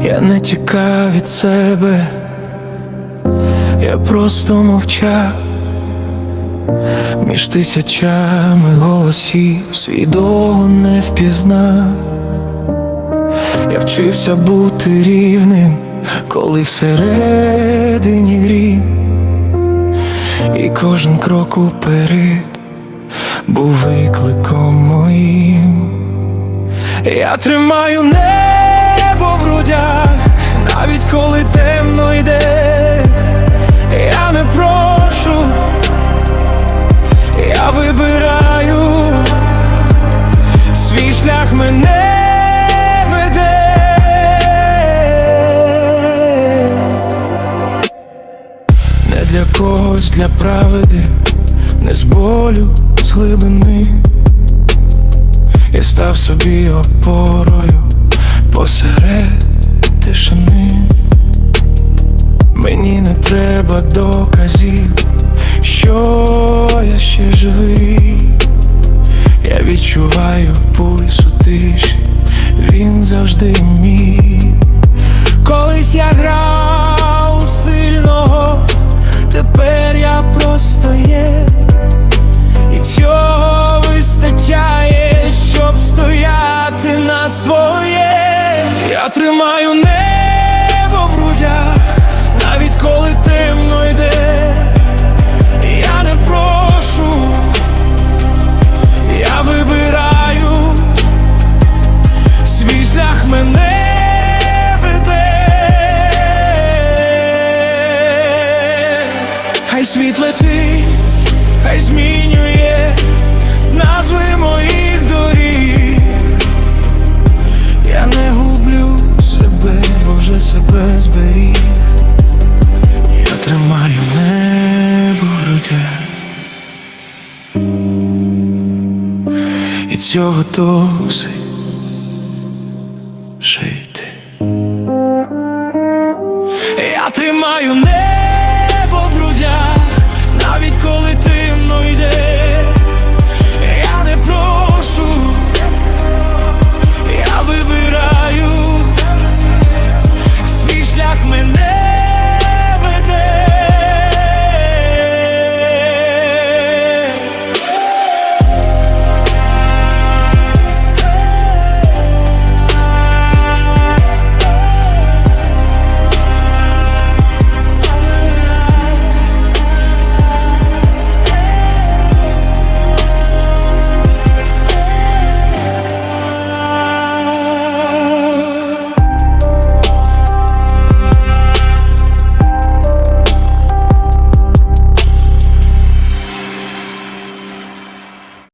життя від себе, я просто мовчав між тисячами голосів свій довго не впізнав. Я вчився бути рівним, коли всередині грім, і кожен крок уперед був викликом моїм. Я тримаю небо грудях, навіть коли темно йде, я не прошу, я вибираю, свій шлях мене веде. Не для когось, для правди, не з болю, з глибини. Я став собі опорою посеред тишини. Мені не треба доказів, що я ще живий. Я відчуваю пульс у тиші, він завжди мій. Колись я грав сильного, тепер я просто є. І цього вистачає, щоб стояти на своє. Тримаю небо в грудях, навіть коли темно йде. Я не прошу, я вибираю, свій шлях мене. Хай світ летить, хай змінює небо. І цього досить жити. Я тримаю небо